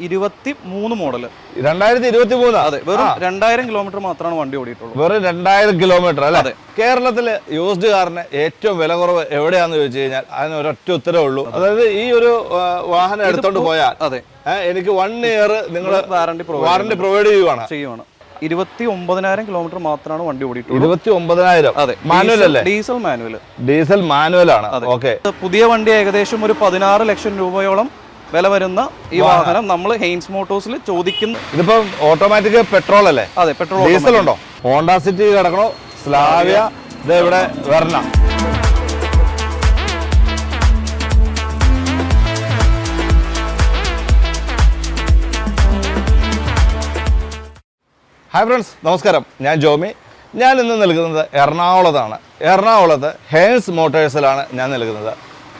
ഇരുപത്തി മൂന്ന് മോഡൽ രണ്ടായിരത്തി ഇരുപത്തി മൂന്ന് അതെ വെറും രണ്ടായിരം കിലോമീറ്റർ മാത്രമാണ് വണ്ടി ഓടിയിട്ടുള്ളത് വെറും രണ്ടായിരം കിലോമീറ്റർ അല്ലെ? കേരളത്തിൽ കേരളത്തിൽ യൂസ്ഡ് കാറിന് ഏറ്റവും വില കുറവ് എവിടെയാന്ന് ചോദിച്ചു കഴിഞ്ഞാൽ അതിന് ഒരൊറ്റ ഉത്തരവേ ഉള്ളൂ. അതായത് ഈ ഒരു വാഹനം എടുത്തോണ്ട് പോയാൽ അതെ. എനിക്ക് വൺ ഇയർ നിങ്ങൾ വാറണ്ടി പ്രൊവൈഡ് വാറണ്ടി പ്രൊവൈഡ് ചെയ്യുവാണ്. ചെയ്യുവാണ്. ഇരുപത്തി ഒമ്പതിനായിരം കിലോമീറ്റർ മാത്രമാണ് വണ്ടി ഓടിയിട്ടുള്ളത് ഇരുപത്തി ഒമ്പതിനായിരം അതെ മാനുവൽ അല്ലേ? ഡീസൽ മാനുവൽ ഡീസൽ മാനുവൽ ആണ്. ഓക്കെ. പുതിയ വണ്ടി ഏകദേശം ഒരു പതിനാറ് ലക്ഷം രൂപയോളം വില വരുന്ന ഈ വാഹനം. നമ്മൾ ഹെയിൻസ് മോട്ടോഴ്സിൽ ചോദിക്കുന്നു ഇതിപ്പോ ഓട്ടോമാറ്റിക് പെട്രോൾ അല്ലേ? അതെ പെട്രോൾ ഡീസൽ ഉണ്ടോ? ഹോണ്ട സിറ്റി കിടക്കണോ. സ്ലാവിയ ഇത് ഇവിടെ വരണ. ഹായ് ഫ്രണ്ട്സ് നമസ്കാരം. ഞാൻ ജോമി. ഞാൻ ഇന്ന് നൽകുന്നത് എറണാകുളത്താണ്. എറണാകുളത്ത് ഹേൻസ് മോട്ടേഴ്സിലാണ് ഞാൻ നിൽക്കുന്നത്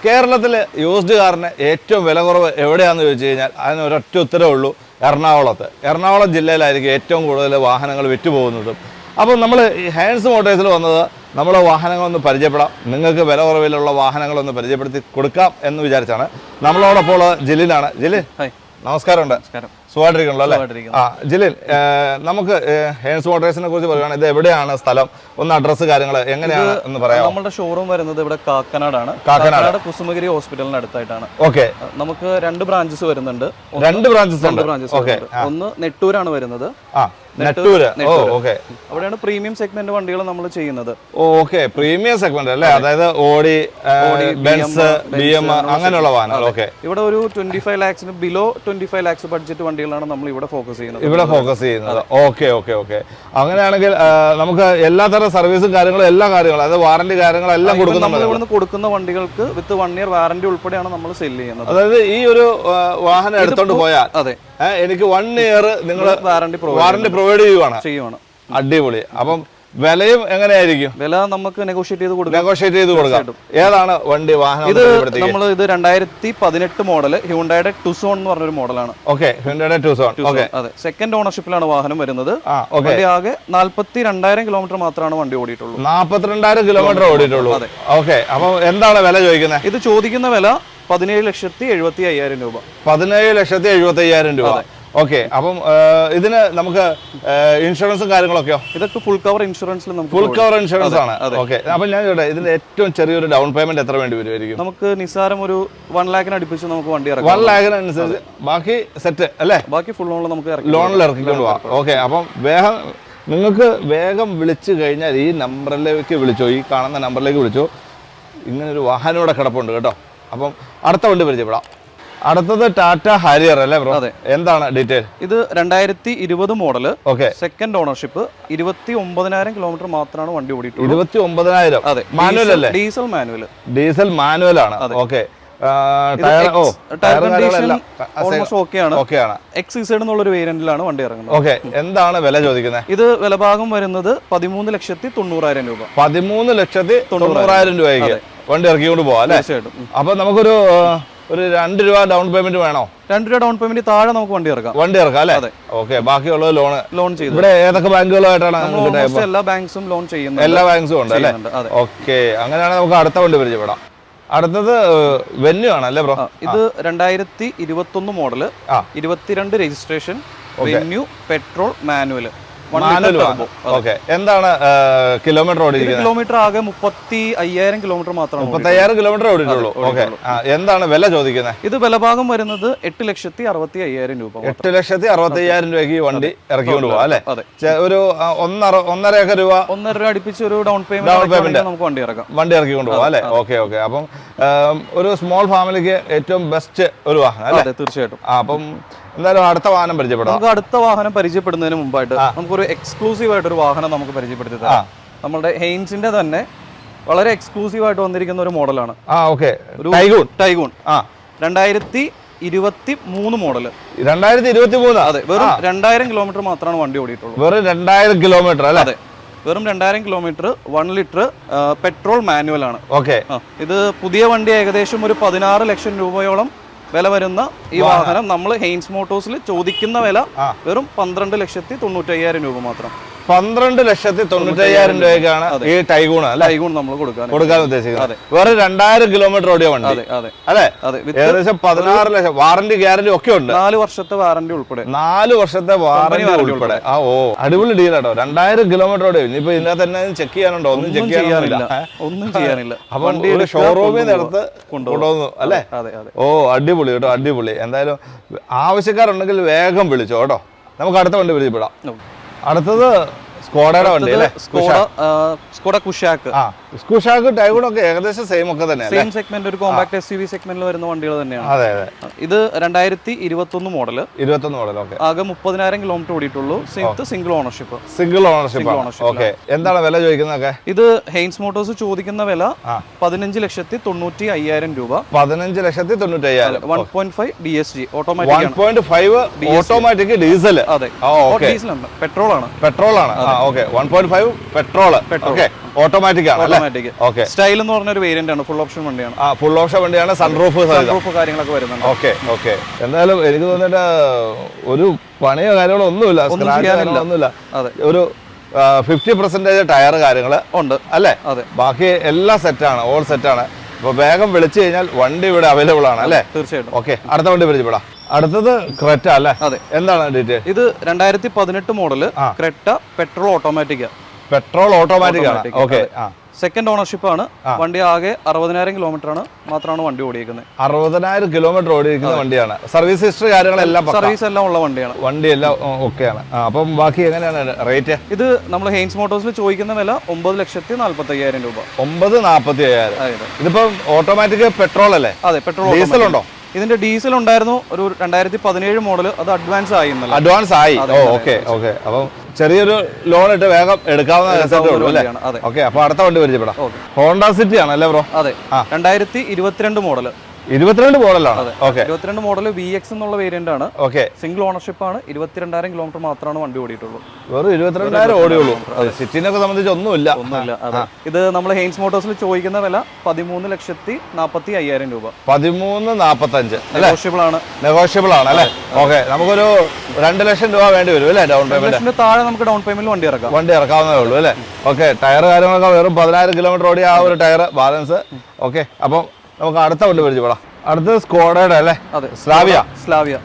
കേരളത്തിൽ യൂസ്ഡ് കാറിന് ഏറ്റവും വില കുറവ് എവിടെയാണെന്ന് ചോദിച്ചു കഴിഞ്ഞാൽ അതിന് ഒരൊറ്റ ഉത്തരവേ ഉള്ളൂ എറണാകുളത്ത്. എറണാകുളം ജില്ലയിലായിരിക്കും ഏറ്റവും കൂടുതൽ വാഹനങ്ങൾ വിറ്റുപോകുന്നതും. അപ്പോൾ നമ്മൾ ഈ ഹാൻഡ്സ് മോട്ടേഴ്സിൽ വന്നത് നമ്മളെ വാഹനങ്ങളൊന്ന് പരിചയപ്പെടാം. നിങ്ങൾക്ക് വില കുറവിലുള്ള വാഹനങ്ങളൊന്ന് പരിചയപ്പെടുത്തി കൊടുക്കാം എന്ന് വിചാരിച്ചാണ് നമ്മളോടൊപ്പം ഉള്ളത് ജിലിനാണ്. ജില്ല ഹായ്. നമസ്കാരമുണ്ട്. നമസ്കാരം. സുഖമായിട്ടിരിക്കണല്ലോ അല്ലേ. ആ ജിലിൻ നമുക്ക് ഹേൻസ് വാട്ടേഴ്സിനെ കുറിച്ച് പറയുകയാണെങ്കിൽ ഇത് എവിടെയാണ് സ്ഥലം? ഒന്ന് അഡ്രസ്സ് കാര്യങ്ങൾ എങ്ങനെയാണ് എന്ന് പറയാം നമ്മുടെ ഷോറൂം വരുന്നത് ഇവിടെ കാക്കനാടാണ്. കാക്കനാട്. കുസുമഗിരി ഹോസ്പിറ്റലിന് അടുത്തായിട്ടാണ്. ഓക്കെ. നമുക്ക് രണ്ട് ബ്രാഞ്ചസ് വരുന്നുണ്ട്. രണ്ട് ബ്രാഞ്ചസ് രണ്ട് ബ്രാഞ്ചസ് ഒന്ന് നെട്ടൂരാണ് വരുന്നത്. അവിടെയാണ് പ്രീമിയം സെഗ്മെന്റ് വണ്ടികൾ നമ്മൾ ചെയ്യുന്നത്. ഓക്കെ. പ്രീമിയം സെഗ്മെന്റ് അല്ലേ? അതായത് ഓടി ബെൻസ് ബി എം അങ്ങനെയുള്ള വാഹനങ്ങൾ. ഓക്കെ. ഇവിടെ ഒരു twenty five ലാക്സിന് below twenty five lakhs budget വണ്ടികളാണ് നമ്മൾ ഇവിടെ ഫോക്കസ് ചെയ്യുന്നത്. ഇവിടെ ഫോക്കസ് ചെയ്യുന്നത്. Okay okay okay. അങ്ങനെയാണെങ്കിൽ നമുക്ക് എല്ലാ തരം സർവീസും കാര്യങ്ങളും എല്ലാ കാര്യങ്ങളും അതായത് വാറന്റി കാര്യങ്ങളും എല്ലാം നമ്മൾ ഇവിടുന്ന് കൊടുക്കുന്ന വണ്ടികൾക്ക് വിത്ത് വൺ ഇയർ വാറന്റി ഉൾപ്പെടെയാണ് നമ്മൾ സെൽ ചെയ്യുന്നത്. അതായത് ഈ ഒരു വാഹനം എടുത്തോണ്ട് പോയാൽ അതെ. എനിക്ക് വൺ ഇയർ നിങ്ങൾ വാറണ്ടി പ്രൊവൈഡ് ചെയ്യുവാണ്. ചെയ്യുവാണ്. അടിപൊളി. അപ്പം വിലയും എങ്ങനെയായിരിക്കും? വില നമുക്ക് നെഗോഷിയേറ്റ് ചെയ്ത് കൊടുക്കാം. നെഗോഷിയേറ്റ് ചെയ്ത് കൊടുക്കാം. ഏതാണ് വണ്ടി വാഹനം ഇത്? നമ്മൾ ഇത് രണ്ടായിരത്തി പതിനെട്ട് മോഡൽ ഹ്യൂണ്ടായുടെ ടുസോൺ എന്ന് പറഞ്ഞൊരു മോഡലാണ്. ഓക്കെ ഹ്യൂണ്ടായുടെ ടുസോൺ ഓക്കെ അതെ. സെക്കൻഡ് ഓണർഷിപ്പിലാണ് വാഹനം വരുന്നത്. വണ്ടി ആകെ നാല്പത്തി രണ്ടായിരം കിലോമീറ്റർ മാത്രമാണ് വണ്ടി ഓടിയിട്ടുള്ളൂ. നാപ്പത്തിരണ്ടായിരം കിലോമീറ്റർ ഓടിയിട്ടുള്ളൂ. അതെ. ഓക്കെ അപ്പൊ എന്താണ് വില ചോദിക്കുന്നത്? ഇത് ചോദിക്കുന്ന വില പതിനേഴ് ലക്ഷത്തി എഴുപത്തി അയ്യായിരം രൂപ. പതിനേഴ് ലക്ഷത്തി എഴുപത്തി അയ്യായിരം രൂപ ഓക്കെ അപ്പം ഇതിന് നമുക്ക് ഇൻഷുറൻസും കാര്യങ്ങളൊക്കെയോ? ഇതൊക്കെ ഫുൾ കവർ ഇൻഷുറൻസിൽ നമുക്ക് ഫുൾ കവർ ഇൻഷുറൻസ് ആണ്. ഓക്കെ അപ്പം ഞാൻ ചോട്ടെ ഇതിന്റെ ഏറ്റവും ചെറിയൊരു ഡൗൺ പേയ്മെന്റ് എത്ര വേണ്ടി വരുമായിരിക്കും? നമുക്ക് നിസ്സാരം ഒരു വൺ ലാഖിന് അടുപ്പിച്ച് നമുക്ക് വണ്ടി ഇറക്കാം. വൺ ലാഖിനനുസരിച്ച് ബാക്കി സെറ്റ് അല്ലേ? ബാക്കി ഫുൾ ലോണിൽ നമുക്ക് ലോണിൽ ഇറക്കിക്കൊണ്ട് പോവാം ഓക്കെ അപ്പം വേഗം നിങ്ങൾക്ക് വേഗം വിളിച്ചു കഴിഞ്ഞാൽ ഈ നമ്പറിലേക്ക് വിളിച്ചോ ഈ കാണുന്ന നമ്പറിലേക്ക് വിളിച്ചോ ഇങ്ങനൊരു വാഹനം ഇവിടെ കിടപ്പുണ്ട് കേട്ടോ. അപ്പം അടുത്ത വണ്ടി പരിചയപ്പെടാം. അടുത്തത് ടാറ്റ ഹാരിയർ അല്ലേ ബ്രോ? അതെ. എന്താണ് ഡീറ്റെയിൽ? ഇത് രണ്ടായിരത്തി ഇരുപത് മോഡൽ ഓക്കെ. സെക്കൻഡ് ഓണർഷിപ്പ് ഇരുപത്തി ഒമ്പതിനായിരം കിലോമീറ്റർ മാത്രമാണ് വണ്ടി ഓടിയിട്ടുള്ളത്. ഇരുപത്തി ഒമ്പതിനായിരം അതെ. മാനുവൽ അല്ലേ? ഡീസൽ മാനുവൽ ഡീസൽ മാനുവൽ ആണ്. ഓക്കെ. എന്നുള്ളൊരു വേരിയന്റിലാണ് വണ്ടി ഇറങ്ങുന്നത്. ഓക്കെ. എന്താണ് വില ചോദിക്കുന്നത് ഇത് വിലഭാഗം വരുന്നത് പതിമൂന്ന് ലക്ഷത്തി തൊണ്ണൂറായിരം രൂപ. പതിമൂന്ന് ലക്ഷത്തി തൊണ്ണൂറായിരം രൂപയ്ക്ക്. വണ്ടി ഇറക്കിക്കൊണ്ട് പോവാം അല്ലേ? തീർച്ചയായിട്ടും. അപ്പൊ നമുക്കൊരു ഒരു രണ്ട് രൂപ ഡൗൺ പേയ്മെന്റ് വേണോ? രണ്ട് രൂപ ഡൗൺ പേയ്മെന്റ് താഴെ നമുക്ക് വണ്ടി ഇറക്കാം. വണ്ടി ഇറക്കാം അല്ലേ? അതെ. ഓക്കെ ബാക്കിയുള്ളത് ലോൺ ലോൺ ചെയ്തു ഇവിടെ ഏതൊക്കെ നിങ്ങൾക്ക് എല്ലാ ബാങ്ക്സും ലോൺ ചെയ്യുന്നത് എല്ലാ ബാങ്ക്സും ഉണ്ട് അല്ലേ? ഓക്കെ അങ്ങനെയാണെങ്കിൽ നമുക്ക് അടുത്ത വണ്ടി പരിചയപ്പെടാം. അടുത്തത് വെന്യൂ ആണ് അല്ലേ ബ്രോ? ഇത് രണ്ടായിരത്തി ഇരുപത്തി ഒന്ന് മോഡൽ ഇരുപത്തിരണ്ട് registration Venue petrol manual okay എന്താണ് കിലോമീറ്റർ ഓടിക്കുന്നത് കിലോമീറ്റർ ആകെ മുപ്പത്തി അയ്യായിരം കിലോമീറ്റർ മാത്രമാണ് മുപ്പത്തി അയ്യായിരം കിലോമീറ്റർ ഓടിയിട്ടുള്ളൂ. ഓക്കെ എന്താണ് വില ചോദിക്കുന്നത്? ഇത് വിലഭാഗം വരുന്നത് എട്ട് ലക്ഷത്തി അറുപത്തി അയ്യായിരം രൂപ. എട്ട് ലക്ഷത്തി അറുപത്തി അയ്യായിരം രൂപയ്ക്ക് ഈ വണ്ടി ഇറക്കിക്കൊണ്ട് പോവാം അല്ലെ? ഒരു ഒന്നര ഒന്നര ഒന്നരയൊക്കെ രൂപ ഒന്നര രൂപ അടുപ്പിച്ച് ഒരു ഡൗൺ പേയ്മെന്റ് payment. നമുക്ക് വണ്ടി ഇറക്കാം. വണ്ടി ഇറക്കിക്കൊണ്ട് പോവാം അല്ലെ? ഓക്കെ ഓക്കെ അപ്പം ഒരു സ്മോൾ ഫാമിലിക്ക് ഏറ്റവും ബെസ്റ്റ് ഒരു വാഹനം അല്ലേ? തീർച്ചയായിട്ടും. അപ്പം എന്തായാലും അടുത്ത വാഹനം പരിചയപ്പെടാം. നമുക്ക് അടുത്ത വാഹനം പരിചയപ്പെടുന്നതിന് മുമ്പായിട്ട് നമുക്കൊരു എക്സ്ക്ലൂസീവ് ആയിട്ട് ഒരു വാഹനം നമുക്ക് പരിചയപ്പെടുത്തി തരാം. നമ്മുടെ ഹെയിൻസിന്റെ തന്നെ വളരെ എക്സ്ക്ലൂസീവ് ആയിട്ട് വന്നിരിക്കുന്ന ഒരു മോഡലാണ്. ആ ഓക്കെ. ടൈഗൂൺ. ടൈഗൂൺ. ആ. രണ്ടായിരത്തി ഇരുപത്തി മൂന്ന് മോഡൽ രണ്ടായിരത്തി ഇരുപത്തി മൂന്ന് അതെ വെറും രണ്ടായിരം കിലോമീറ്റർ മാത്രമാണ് വണ്ടി ഓടിയിട്ടുള്ളൂ വെറും രണ്ടായിരം കിലോമീറ്റർ അല്ലേ? അതെ വെറും രണ്ടായിരം kilometre one litre petrol manual ആണ്. ഓക്കെ. ഇത് പുതിയ വണ്ടി ഏകദേശം ഒരു പതിനാറ് ലക്ഷം രൂപയോളം വില വരുന്ന ഈ വാഹനം. നമ്മൾ ഹെയിൻസ് മോട്ടോഴ്സിൽ ചോദിക്കുന്ന വില വെറും പന്ത്രണ്ട് ലക്ഷത്തി തൊണ്ണൂറ്റയ്യായിരം രൂപ മാത്രം. പന്ത്രണ്ട് ലക്ഷത്തി തൊണ്ണൂറ്റയ്യായിരം രൂപയ്ക്കാണ് ഈ ടൈഗൂൺ ടൈഗൂൺ നമ്മൾ കൊടുക്കാൻ കൊടുക്കാൻ ഉദ്ദേശിക്കുന്നത്. വേറെ രണ്ടായിരം കിലോമീറ്റർ ഓടിയ വണ്ടി. അതെ ഏകദേശം പതിനാറ് ലക്ഷം. വാറന്റി ഗ്യാരണ്ടി ഒക്കെ ഉണ്ട്. നാല് വർഷത്തെ വാറന്റി ഉൾപ്പെടെ. നാല് വർഷത്തെ വാറന്റി ഉൾപ്പെടെ. ആ ഓ. അടിപൊളി ഡീൽ ഡീലാട്ടോ രണ്ടായിരം കിലോമീറ്റർ ഓടിയ ഇനിയിപ്പോ ഇതിനകത്ത് തന്നെ ചെക്ക് ചെയ്യാനുണ്ടോ? ഒന്നും ചെക്ക് ചെയ്യാനില്ല. ഒന്നും ചെയ്യാനില്ല. അപ്പം വണ്ടി ഒരു എടുക്കുക, ഷോറൂമിൽ നിന്നെടുത്ത് കൊണ്ടുപോകുന്നു അല്ലെ? ഓ അടിപൊളി കേട്ടോ അടിപൊളി. എന്തായാലും ആവശ്യക്കാരുണ്ടെങ്കിൽ വേഗം വിളിച്ചോ കേട്ടോ. നമുക്ക് അടുത്ത വണ്ടി പരിചയപ്പെടാം. അടുത്തത് സ്കോഡയുടെ വണ്ടി അല്ലേ? Skoda Skoda Kushaq. ആ സ്കൂഷാക്ക് ടൈഗൂണൊക്കെ ഏകദേശം സെയിം ഒക്കെ തന്നെ സെയിം സെഗ്മെന്റ് ഒരു കോമ്പാക്ട് എസ് യു വി സെഗ്മെന്റിൽ വരുന്ന വണ്ടികൾ തന്നെയാണ്. അതെ അതെ. ഇത് രണ്ടായിരത്തി ഇരുപത്തി ഒന്ന് മോഡൽ ഇരുപത്തൊന്ന് മോഡൽ ഓക്കെ ആകെ മുപ്പതിനായിരം kilometre ഓടിയിട്ടുള്ളൂ. Sing single ownership single ownership okay എന്താണ് വില ചോദിക്കുന്നതൊക്കെ? ഇത് ഹെയിൻസ് മോട്ടോഴ്സ് ചോദിക്കുന്ന വില. പതിനഞ്ച് ലക്ഷത്തി തൊണ്ണൂറ്റി അയ്യായിരം രൂപ. പതിനഞ്ച് ലക്ഷത്തി തൊണ്ണൂറ്റി അയ്യായിരം. One point five D S G automatic automatic diesel അതെ. ഡീസൽ പെട്രോൾ ആണ്. പെട്രോൾ ആണ്. Okay one point five petrol okay automatic ആണ് ഓട്ടോമാറ്റിക് ഓക്കെ സ്റ്റൈൽ എന്ന് പറഞ്ഞ ഒരു വേരിയന്റ് ആണ് ഫുൾ ഓപ്ഷൻ വണ്ടിയാണ്. ആ ഫുൾ ഓപ്ഷൻ വണ്ടിയാണ് സൺറൂഫ് സൺറൂഫ് കാര്യങ്ങളൊക്കെ വരുന്നുണ്ട്. ഓക്കെ ഓക്കെ എന്തായാലും എനിക്ക് തോന്നിട്ട് ഒരു പണിയോ കാര്യങ്ങളോ ഒന്നുമില്ല ഒന്നുമില്ല. ഒരു ഫിഫ്റ്റി പെർസെന്റേജ് ടയർ കാര്യങ്ങൾ ഉണ്ട്. അല്ലേ? അതെ. ബാക്കി എല്ലാം സെറ്റാണ് ഓൾ സെറ്റാണ് അപ്പൊ വേഗം വിളിച്ചു കഴിഞ്ഞാൽ വണ്ടി ഇവിടെ അവൈലബിൾ ആണ് അല്ലേ? തീർച്ചയായിട്ടും. ഓക്കെ അടുത്ത വണ്ടി പരിചയപ്പെടാം. അടുത്തത് ക്രെറ്റ അല്ലേ? അതെ. എന്താണ് ഡീറ്റെയിൽ ഇത് രണ്ടായിരത്തി പതിനെട്ട് model Creta petrol automatic petrol automatic ആണ് ഓക്കെ. സെക്കൻഡ് ഓണർഷിപ്പ് ആണ്. വണ്ടി ആകെ അറുപതിനായിരം കിലോമീറ്റർ ആണ് മാത്രമാണ് വണ്ടി ഓടിയിരിക്കുന്നത് അറുപതിനായിരം കിലോമീറ്റർ ഓടിയിരിക്കുന്ന വണ്ടിയാണ്. സർവീസ് ഹിസ്റ്ററി കാര്യങ്ങളെല്ലാം സർവീസ് എല്ലാം ഉള്ള വണ്ടിയാണ്. വണ്ടി എല്ലാം ഓക്കെ ആണ് അപ്പം ബാക്കി എങ്ങനെയാണ് റേറ്റ്? ഇത് നമ്മൾ ഹെയിൻസ് മോട്ടോഴ്സിൽ ചോദിക്കുന്ന വില ഒമ്പത് ലക്ഷത്തി നാല്പത്തി അയ്യായിരം രൂപ. ഒമ്പത് നാൽപ്പത്തി അയ്യായിരം ഇതിപ്പം ഓട്ടോമാറ്റിക് പെട്രോൾ അല്ലേ? അതെ പെട്രോൾ ഡീസൽ ഉണ്ടോ? ഇതിന്റെ ഡീസൽ ഉണ്ടായിരുന്നു ഒരു രണ്ടായിരത്തി പതിനേഴ് മോഡൽ അത് അഡ്വാൻസ് ആയി അഡ്വാൻസ് ആയി. Okay okay. അപ്പം ചെറിയൊരു ലോൺ ഇട്ട് വേഗം എടുക്കാവുന്ന അപ്പൊ അടുത്ത വണ്ടി പരിചയപ്പെടാം. ഹോണ്ട സിറ്റി ആണ് അല്ലേ ബ്രോ? അതെ. രണ്ടായിരത്തി ഇരുപത്തിരണ്ട് മോഡൽ ഇരുപത്തിരണ്ട് മോഡലാണ്. ഓക്കെ ഇരുപത്തിരണ്ട് മോഡൽ വി എക്സ് എന്നുള്ള വേരിയന്റ് ആണ്. ഓക്കെ സിംഗിൾ ഓണർഷിപ്പ് ആണ്. ഇരുപത്തിരണ്ടായിരം കിലോമീറ്റർ മാത്രമാണ് വണ്ടി ഓടിയിട്ടുള്ളൂ. വെറും ഇരുപത്തിരണ്ടായിരം ഓടിയുള്ളൂ. സിറ്റിനൊക്കെ സംബന്ധിച്ച് ഒന്നുമില്ല. ഒന്നുമില്ല. അതെ. ഇത് നമ്മൾ ഹെയിൻസ് മോട്ടോഴ്സിൽ ചോദിക്കുന്ന വില പതിമൂന്ന് ലക്ഷത്തി നാൽപ്പത്തി അയ്യായിരം രൂപ. പതിമൂന്ന് നാപ്പത്തഞ്ച്. അഞ്ച് നെഗോഷ്യബിൾ ആണ്. നെഗോഷ്യബിൾ ആണ് അല്ലേ? ഓക്കെ നമുക്കൊരു രണ്ട് ലക്ഷം രൂപ വേണ്ടി വരും അല്ലേ? ഡൗൺ പേയ്മെന്റ് താഴെ നമുക്ക് ഡൗൺ പേയ്മെന്റ് വണ്ടി ഇറക്കാം. വണ്ടി ഇറക്കാവുന്നേ ഉള്ളൂ അല്ലേ? ഓക്കെ ടയർ കാര്യങ്ങളൊക്കെ വെറും പതിനായിരം കിലോമീറ്റർ ഓടിയ ആ ഒരു ടയർ ബാലൻസ് ഓക്കെ അപ്പം നമുക്ക് അടുത്ത വണ്ടി പരിചയപ്പെടാം. അടുത്തത് സ്കോഡയുടെ അല്ലേ? അതെ സ്ലാവിയ. സ്ലാവിയ.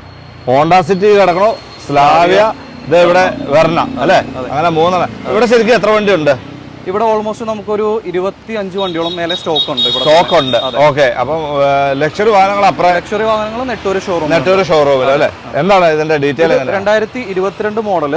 ഹോണ്ട സിറ്റി കിടക്കണോ. സ്ലാവിയ ഇത് ഇവിടെ വെർണ അല്ലേ? അങ്ങനെ മൂന്നെണ്ണം. ഇവിടെ ശരിക്കും എത്ര വണ്ടി ഉണ്ട് ഇവിടെ ഓൾമോസ്റ്റ് നമുക്കൊരു ഇരുപത്തി അഞ്ച് വണ്ടിയോളം മേലെ സ്റ്റോക്ക് ഉണ്ട് സ്റ്റോക്ക് ഉണ്ട്. ഓക്കെ അപ്പം ലക്ഷറി വാഹനങ്ങൾ അപ്പുറം ലക്ഷറി വാഹനങ്ങൾ നെട്ടൂര് ഷോറൂം നെറ്റൊരു ഷോറൂമിൽ അല്ലേ? എന്താണ് ഇതിന്റെ ഡീറ്റെയിൽ രണ്ടായിരത്തി ഇരുപത്തിരണ്ട് model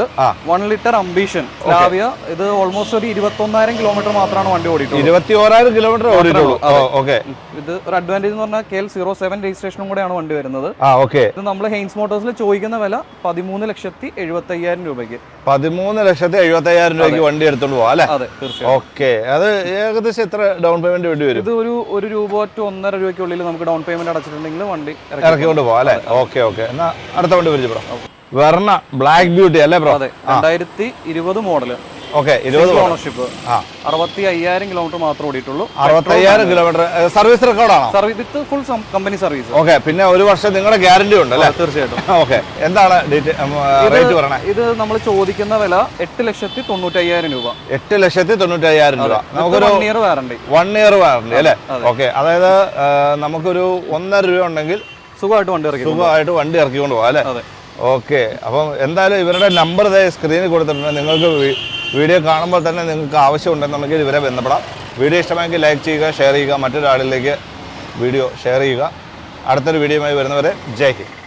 one litre ambition Slavia ഇത് ഓൾമോസ്റ്റ് ഒരു ഇരുപത്തി ഒന്നായിരം കിലോമീറ്റർ മാത്രമാണ് വണ്ടി ഓടിയിട്ടുള്ളത്. ഇരുപത്തി ഓരായിരം കിലോമീറ്റർ ഓടിയിട്ടുള്ളൂ. ഓക്കെ ഇത് ഒരു അഡ്വാന്റേജ് എന്ന് പറഞ്ഞാൽ കെ എൽ സീറോ സെവൻ രജിസ്ട്രേഷനും കൂടെയാണ് വണ്ടി വരുന്നത്. ഓക്കെ ഇത് നമ്മൾ ഹെയിൻസ് മോട്ടോഴ്സിൽ ചോദിക്കുന്ന വില പതിമൂന്ന് ലക്ഷത്തി എഴുപത്തി അയ്യായിരം രൂപയ്ക്ക്. പതിമൂന്ന് ലക്ഷത്തി എഴുപത്തി അയ്യായിരം രൂപയ്ക്ക് വണ്ടി എടുത്തോണ്ട് പോവാം അല്ലേ? അതെ ഓക്കെ. അത് ഏകദേശം എത്ര ഡൗൺ പേയ്മെന്റ് വേണ്ടി വരും? ഇത് ഒരു ഒരു രൂപ ടു ഒന്നര രൂപയ്ക്കുള്ളിൽ നമുക്ക് ഡൗൺ പേയ്മെന്റ് അടച്ചിട്ടുണ്ടെങ്കിൽ വണ്ടി ഇറക്കി ഇറക്കിക്കൊണ്ട് പോവാം അല്ലേ? Okay okay. എന്നാ അടുത്ത വണ്ടി പരിചയപ്പെടാം. വെർണ ബ്ലാക്ക് ബ്യൂട്ടി അല്ലേ ബ്രോ അതെ. രണ്ടായിരത്തി ഇരുപത് മോഡൽ ഓക്കെ ഇരുപത് ഓണർഷിപ്പ് അറുപത്തി അയ്യായിരം കിലോമീറ്റർ മാത്രം ഓടിയിട്ടുള്ളൂ. അറുപത്തയ്യായിരം kilometre service റെക്കോർഡാണോ service with full company service okay പിന്നെ ഒരു വർഷം നിങ്ങളുടെ ഗ്യാരണ്ടി ഉണ്ട് അല്ലേ? തീർച്ചയായിട്ടും. ഓക്കെ എന്താണ് റേറ്റ് പറയണേ? ഇത് നമ്മൾ ചോദിക്കുന്ന വില എട്ട് ലക്ഷത്തി തൊണ്ണൂറ്റി അയ്യായിരം രൂപ. എട്ട് ലക്ഷത്തി തൊണ്ണൂറ്റി അയ്യായിരം രൂപ നമുക്കൊരു one year warranty one year warranty അല്ലേ? ഓക്കെ അതായത് നമുക്കൊരു ഒന്നര രൂപ ഉണ്ടെങ്കിൽ സുഖമായിട്ട് വണ്ടി ഇറക്കി സുഖമായിട്ട് വണ്ടി ഇറക്കിക്കൊണ്ട് പോകാം അല്ലേ? ഓക്കെ അപ്പം എന്തായാലും ഇവരുടെ നമ്പർ സ്ക്രീനിൽ കൊടുത്തിട്ടുണ്ട്. നിങ്ങൾക്ക് വീഡിയോ കാണുമ്പോൾ തന്നെ നിങ്ങൾക്ക് ആവശ്യമുണ്ടെന്നുണ്ടെങ്കിൽ ഇവരെ ബന്ധപ്പെടാം. വീഡിയോ ഇഷ്ടമായെങ്കിൽ ലൈക്ക് ചെയ്യുക ഷെയർ ചെയ്യുക മറ്റൊരാളിലേക്ക് വീഡിയോ ഷെയർ ചെയ്യുക. അടുത്തൊരു വീഡിയോയുമായി വരുന്നവരെ ജയ് ഹിന്ദ്.